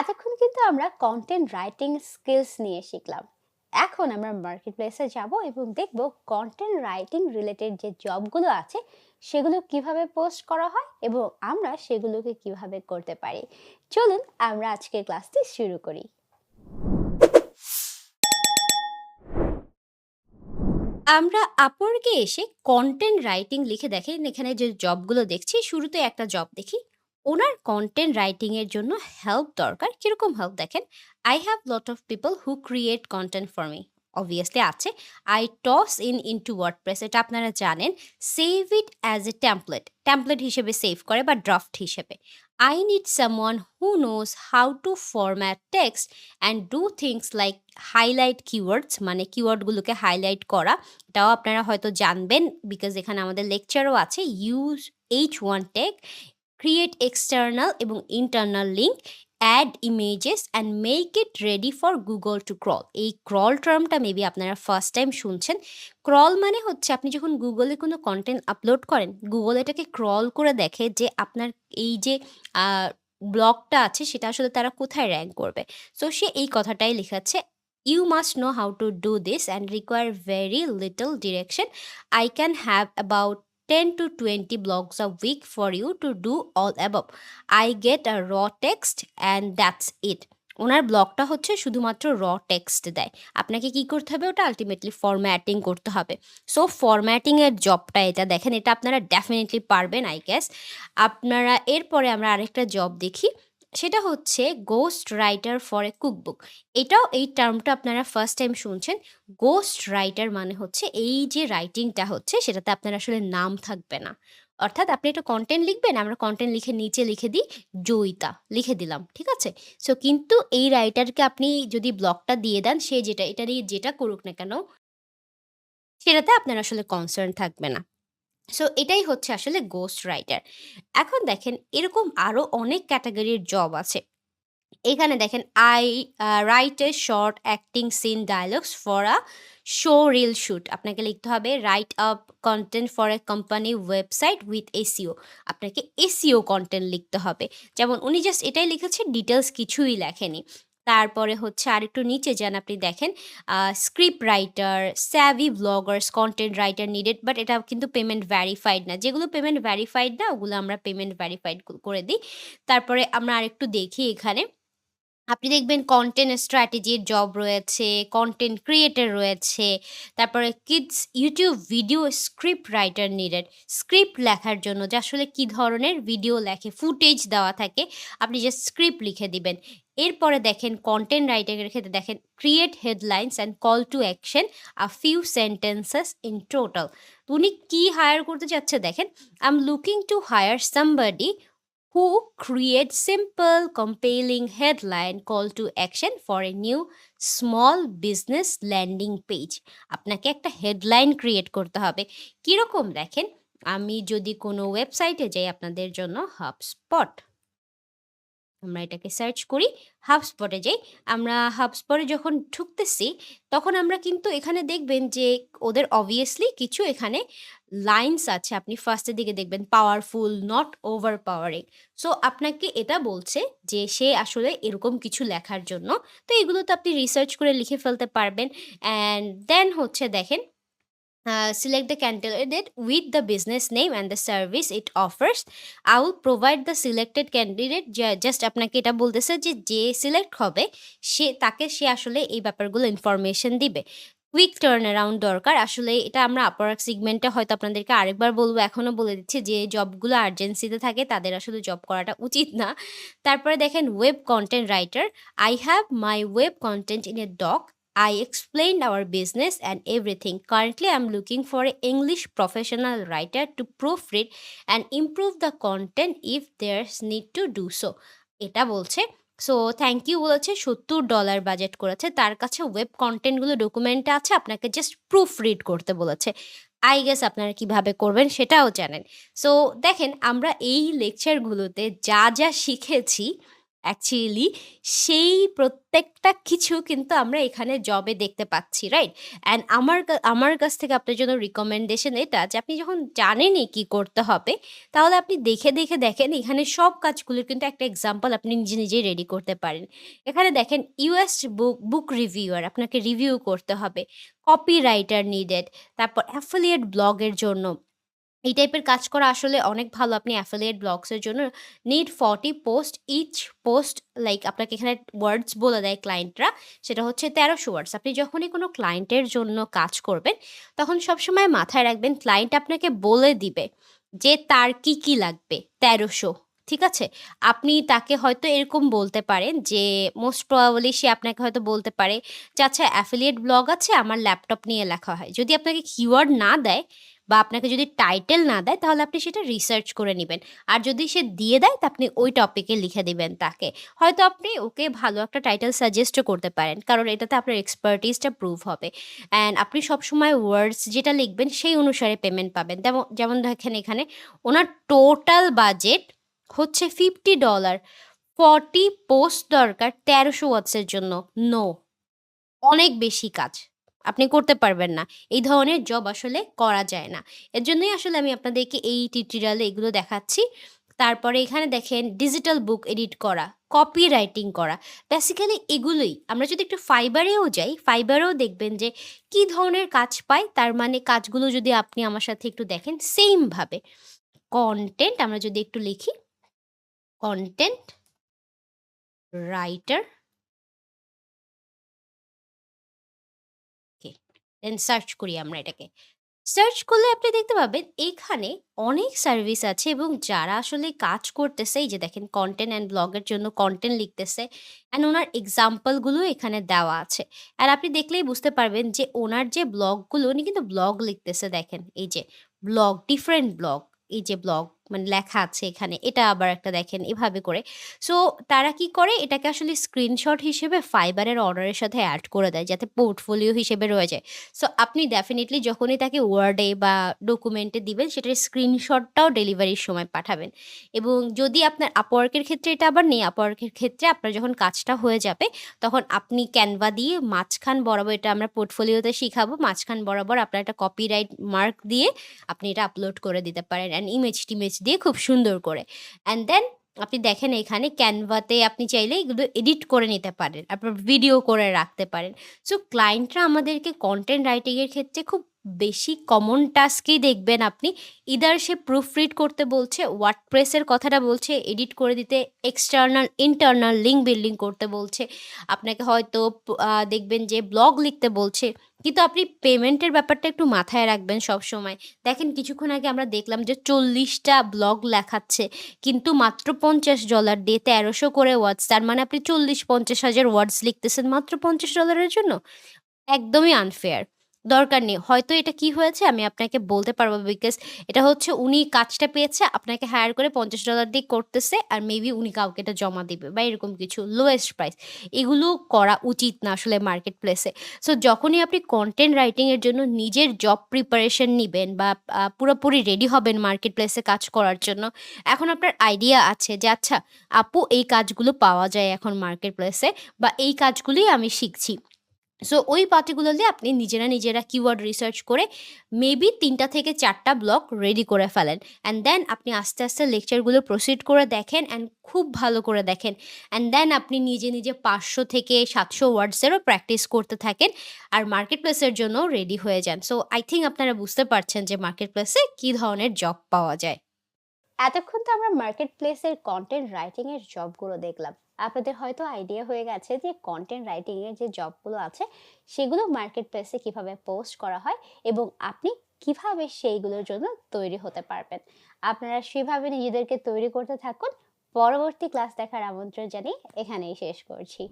এতক্ষণ কিন্তু আমরা কন্টেন্ট রাইটিং স্কিলস নিয়ে শিখলাম। এখন আমরা মার্কেট প্লেসে যাব এবং দেখব কন্টেন্ট রাইটিং রিলেটেড যে জবগুলো আছে, সেগুলো কীভাবে পোস্ট করা হয় এবং আমরা সেগুলোকে কীভাবে করতে পারি। চলুন আমরা আজকের ক্লাসটি শুরু করি। আমরা আপওয়ার্কে এসে কন্টেন্ট রাইটিং লিখে দেখেন, এখানে যে জবগুলো দেখছি, শুরুতে একটা জব দেখি। ওনার কন্টেন্ট রাইটিংয়ের জন্য হেল্প দরকার। কীরকম হেল্প দেখেন? I have lot of people who create content for me obviously আছে। I toss in into WordPress এটা আপনারা জানেন। Save it as a template template হিসেবে সেভ করে বা ড্রাফট হিসেবে। I need someone who knows how to format text and do things like highlight keywords মানে কিওয়ার্ডগুলোকে হাইলাইট করা। এটাও আপনারা হয়তো জানবেন বিকজ এখানে আমাদের লেকচারও আছে। Use H one tag create external এবং internal link add images and make it ready for Google to crawl এই ক্রল টার্মটা মেবি আপনারা ফার্স্ট টাইম শুনছেন। ক্রল মানে হচ্ছে আপনি যখন গুগলে কোনো কন্টেন্ট আপলোড করেন গুগল এটাকে ক্রল করে দেখে যে আপনার এই যে ব্লগটা আছে সেটা আসলে তারা কোথায় র্যাঙ্ক করবে। সো সে এই কথাটাই লেখাচ্ছে you must know how to do this and require very little direction I can have about 10 to 20 blogs a week for you to do all above. I get a raw text and that's it. ওনার ব্লগটা হচ্ছে শুধুমাত্র র text দেয়। আপনাকে কি করতে হবে? ওটা আলটিমেটলি ফরম্যাটিং করতে হবে। সো ফরম্যাটিংয়ের জবটা এটা। দেখেন, এটা আপনারা ডেফিনেটলি পারবেন আই গেস আপনারা এরপরে আমরা আরেকটা জব দেখি। সেটা হচ্ছে ghost writer for a cookbook এটাও এই টার্মটা আপনারা ফার্স্ট টাইম শুনছেন। গোস্ট রাইটার মানে হচ্ছে এই যে রাইটিংটা হচ্ছে, সেটাতে আপনার আসলে নাম থাকবে না। অর্থাৎ আপনি একটা কন্টেন্ট লিখবেন, আমরা কন্টেন্ট লিখে নিচে লিখে দিই, জয়িতা, লিখে দিলাম, ঠিক আছে? সো কিন্তু এই রাইটারকে আপনি যদি ব্লগটা দিয়ে দেন, সে যেটা, এটা নিয়ে যেটা করুক না কেন, সেটাতে আপনার আসলে কনসার্ন থাকবে না। সো এটাই হচ্ছে আসলে গোস্ট রাইটার এখন দেখেন এরকম আরও অনেক ক্যাটাগরির জব আছে। এখানে দেখেন I write a short acting scene dialogues for a show reel shoot আপনাকে লিখতে হবে write up content for a company website with SEO আপনাকে এসিও কন্টেন্ট লিখতে হবে। যেমন উনি জাস্ট এটাই লিখেছে ডিটেলস কিছুই লেখেনি। তারপরে হচ্ছে আর একটু নিচে যান আপনি দেখেন script writer savvy bloggers content writer needed but এটা কিন্তু পেমেন্ট ভ্যারিফাইড না। যেগুলো পেমেন্ট ভ্যারিফাইড না, ওগুলো আমরা পেমেন্ট ভ্যারিফাইড করে দিই। তারপরে আমরা আরেকটু দেখি এখানে। আপনি দেখবেন কন্টেন্ট স্ট্র্যাটেজির জব রয়েছে কন্টেন্ট ক্রিয়েটর রয়েছে, তারপরে kids YouTube video script writer needed script লেখার জন্য যে আসলে কী ধরনের ভিডিও লেখে ফুটেজ দেওয়া থাকে, আপনি যে স্ক্রিপ্ট লিখে দিবেন। এরপরে দেখেন কন্টেন্ট রাইটিংয়ের ক্ষেত্রে দেখেন create headlines and call to action a few sentences in total উনি কী হায়ার করতে চাচ্ছে দেখেন I am looking to hire somebody who create simple compelling headline call to action for a new small business landing page আপনাকে একটা headline create করতে হবে কীরকম দেখেন আমি যদি কোনো ওয়েবসাইটে যাই আপনাদের জন্য হাবস্পট আমরা এটাকে সার্চ করি হাবস্পটে যাই। আমরা হাবস্পটে যখন ঢুকতেছি, তখন আমরা কিন্তু এখানে দেখবেন যে ওদের অবভিয়াসলি কিছু এখানে লাইনস আছে। আপনি ফার্স্টের দিকে দেখবেন powerful not overpowering so আপনাকে এটা বলছে যে সে আসলে এরকম কিছু লেখার জন্য। তো এগুলো তো আপনি রিসার্চ করে লিখে ফেলতে পারবেন। অ্যান্ড দেন হচ্ছে দেখেন Uh, select the candidate with the business name and the service it offers. I will provide the selected candidate just আপনাকে এটা বলতেছে যে যে সিলেক্ট হবে সে তাকে সে আসলে এই ব্যাপারগুলো ইনফরমেশন দিবে। কুইক টার্ন অ্যারাউন্ড দরকার। আসলে এটা আমরা আপার সিগমেন্টে হয়তো আপনাদেরকে আরেকবার বলব। এখনও বলে দিচ্ছি যে জবগুলো আর্জেন্সিতে থাকে তাদের আসলে জব করাটা উচিত না। তারপরে দেখেন web content writer I have my web content in a doc I explained our business and everything. Currently, I'm looking for an English professional writer to proofread and improve the content if there's need to do so. এটা বলছে so thank you বলেছে সত্তর dollar budget করেছে তার কাছে web কন্টেন্টগুলো ডকুমেন্টে আছে আপনাকে জাস্ট প্রুফ রিড করতে বলেছে আই গেস আপনারা কীভাবে করবেন সেটাও জানেন সো দেখেন আমরা এই লেকচারগুলোতে যা যা শিখেছি অ্যাকচুয়ালি সেই প্রত্যেকটা কিছু কিন্তু আমরা এখানে জবে দেখতে পাচ্ছি, রাইট? অ্যান্ড আমার আমার কাছ থেকে আপনার জন্য রিকমেন্ডেশন এটা যে আপনি যখন জানেনই কি করতে হবে, তাহলে আপনি দেখে, দেখে দেখেন এখানে সব কাজগুলোর কিন্তু একটা এক্সাম্পল আপনি নিজে, নিজেই রেডি করতে পারেন। এখানে দেখেন ইউএস বুক বুক রিভিউয়ার আপনাকে রিভিউ করতে হবে। কপি রাইটার নিডেড, তারপর অ্যাফিলিয়েট ব্লগের জন্য এই টাইপের কাজ করা আসলে অনেক ভালো। আপনি অ্যাফিলিয়েট ব্লগসের জন্য need 40 post each post like আপনাকে এখানে ওয়ার্ডস বলে দেয় ক্লায়েন্টরা। সেটা হচ্ছে তেরোশো ওয়ার্ডস। আপনি যখনই কোনো ক্লায়েন্টের জন্য কাজ করবেন, তখন সবসময় মাথায় রাখবেন ক্লায়েন্ট আপনাকে বলে দিবে যে তার কি, কি লাগবে তেরোশো ঠিক আছে? আপনি তাকে হয়তো এরকম বলতে পারেন যে মোস্ট প্রবাবলি সে আপনাকে হয়তো বলতে পারে যে, "আচ্ছা অ্যাফিলিয়েট ব্লগ আছে আমার ল্যাপটপ নিয়ে লেখা হয়।" যদি আপনাকে কিওয়ার্ড না দেয় বা আপনাকে যদি টাইটেল না দেয়, তাহলে আপনি সেটা রিসার্চ করে নেবেন আর যদি সে দিয়ে দেয়, তা আপনি ওই টপিকে লিখে দিবেন তাকে। হয়তো আপনি ওকে ভালো একটা টাইটেল সাজেস্টও করতে পারেন। কারণ এটাতে আপনার এক্সপার্টিসটা প্রুভ হবে। অ্যান্ড আপনি সবসময় ওয়ার্ডস যেটা লিখবেন, সেই অনুসারে পেমেন্ট পাবেন। তেমন যেমন দেখেন এখানে, ওনার টোটাল বাজেট হচ্ছে $50 40 পোস্ট দরকার তেরোশো ওয়াটসের জন্য। নো। অনেক বেশি কাজ। আপনি করতে পারবেন না। এই ধরনের জব আসলে করা যায় না। এর জন্যই আসলে আমি আপনাদেরকে এই টিউটোরিয়ালে এগুলো দেখাচ্ছি। তারপরে এখানে দেখেন ডিজিটাল বুক এডিট করা, কপি রাইটিং করা। বেসিক্যালি এগুলোই। আমরা যদি একটু ফাইবারেও যাই, ফাইবারেও দেখবেন যে কি ধরনের কাজ পাই, তার মানে কাজগুলো যদি আপনি আমার সাথে একটু দেখেন সেমভাবে কন্টেন্ট আমরা যদি একটু লিখি কন্টেন্ট রাইটার দেন সার্চ করি আমরা এটাকে। সার্চ করলে আপনি দেখতে পাবেন এখানে অনেক সার্ভিস আছে এবং যারা আসলে কাজ করতেছে, এই যে দেখেন কন্টেন্ট অ্যান্ড ব্লগের জন্য কন্টেন্ট লিখতেছে অ্যান্ড ওনার এক্সাম্পলগুলো এখানে দেওয়া আছে। আর আপনি দেখলেই বুঝতে পারবেন যে ওনার যে ব্লগগুলো উনি কিন্তু ব্লগ লিখতেছে দেখেন, এই যে ব্লগ ডিফারেন্ট ব্লগ এই যে ব্লগ মানে লেখা আছে এখানে এটা আবার একটা দেখেন এভাবে করে। সো তারা কি করে এটাকে আসলে স্ক্রিনশট হিসেবে ফাইবারের অর্ডারের সাথে অ্যাড করে দেয় যাতে পোর্টফোলিও হিসেবে রয়ে যায়। সো আপনি ডেফিনেটলি যখনই তাকে ওয়ার্ডে বা ডকুমেন্টে দিবেন সেটার স্ক্রিনশটটাও ডেলিভারির সময় পাঠাবেন। এবং যদি আপনার আপওয়ার্কের ক্ষেত্রে এটা আবার নেই, আপওয়ার্কের ক্ষেত্রে আপনার যখন কাজটা হয়ে যাবে তখন আপনি ক্যানভা দিয়ে মাঝখান বরাবর এটা আমরা পোর্টফোলিওতে শিখাবো। মাঝখান বরাবর আপনার একটা কপিরাইট মার্ক দিয়ে আপনি এটা আপলোড করে দিতে পারেন অ্যান্ড ইমেজ-টিমেজ দিয়ে খুব সুন্দর করে। অ্যান্ড দেন আপনি দেখেন এখানে ক্যানভাতে আপনি চাইলে এগুলো এডিট করে নিতে পারেন। আপনার ভিডিও করে রাখতে পারেন। সো ক্লায়েন্টরা আমাদেরকে কন্টেন্ট রাইটিংয়ের ক্ষেত্রে খুব বেশি কমন টাস্কই দেখবেন আপনি। ইদার সে প্রুফ রিড করতে বলছে, ওয়ার্ডপ্রেস এর কথাটা বলছে এডিট করে দিতে, এক্সটার্নাল, ইন্টারনাল লিঙ্ক বিল্ডিং করতে বলছে। আপনাকে হয়তো দেখবেন যে ব্লগ লিখতে বলছে। কিন্তু আপনি পেমেন্টের ব্যাপারটা একটু মাথায় রাখবেন সবসময়। দেখেন কিছুক্ষণ আগে আমরা দেখলাম যে চল্লিশটা ব্লগ লেখাচ্ছে। কিন্তু মাত্র $50 দিয়ে তেরোশো করে ওয়ার্ডস। তার মানে আপনি ৪০-৫০ হাজার ওয়ার্ডস লিখতেছেন মাত্র পঞ্চাশ ডলারের জন্য? একদমই আনফেয়ার। দরকার নেই। হয়তো এটা কি হয়েছে আমি আপনাকে বলতে পারব বিকজ এটা হচ্ছে উনি কাজটা পেয়েছে আপনাকে হায়ার করে $50 দিয়ে করতেছে আর মেবি উনি কাউকে এটা জমা দিবে বা এরকম কিছু লোয়েস্ট প্রাইস। এগুলো করা উচিত না আসলে মার্কেট প্লেসে। সো যখনই আপনি কন্টেন্ট রাইটিংয়ের জন্য নিজের জব প্রিপারেশন নিবেন বা পুরোপুরি রেডি হবেন মার্কেট প্লেসে কাজ করার জন্য, এখন আপনার আইডিয়া আছে যে আচ্ছা আপু এই কাজগুলো পাওয়া যায় এখন মার্কেট প্লেসে বা এই কাজগুলোই আমি শিখছি। সো ওই পার্টিকুলারলি আপনি নিজেরা, নিজেরা কিওয়ার্ড রিসার্চ করে মেবি ৩ টা থেকে চারটা ব্লক রেডি করে ফেলেন। অ্যান্ড দেন আপনি আস্তে, আস্তে লেকচারগুলো প্রসিড করে দেখেন অ্যান্ড খুব ভালো করে দেখেন। অ্যান্ড দেন আপনি নিজে, নিজে ৫০০ থেকে ৭০০ ওয়ার্ডসেরও প্র্যাকটিস করতে থাকেন। আর মার্কেট প্লেসের জন্যও রেডি হয়ে যান। সো আই থিঙ্ক আপনারা বুঝতে পারছেন যে মার্কেট প্লেসে কি ধরনের জব পাওয়া যায়। এতক্ষণ তো আমরা মার্কেট প্লেসের কন্টেন্ট রাইটিংয়ের জবগুলো দেখলাম। আপনাদের হয়তো আইডিয়া হয়ে গেছে যে কন্টেন্ট রাইটিং এর যে জবগুলো আছে, সেগুলো মার্কেট প্লেসে কীভাবে পোস্ট করা হয় এবং আপনি কীভাবে সেইগুলোর জন্য তৈরি হতে পারবেন। আপনারা সেভাবে নিজেদেরকে তৈরি করতে থাকুন। পরবর্তী ক্লাস দেখার আমন্ত্রণ জানিয়ে এখানেই শেষ করছি।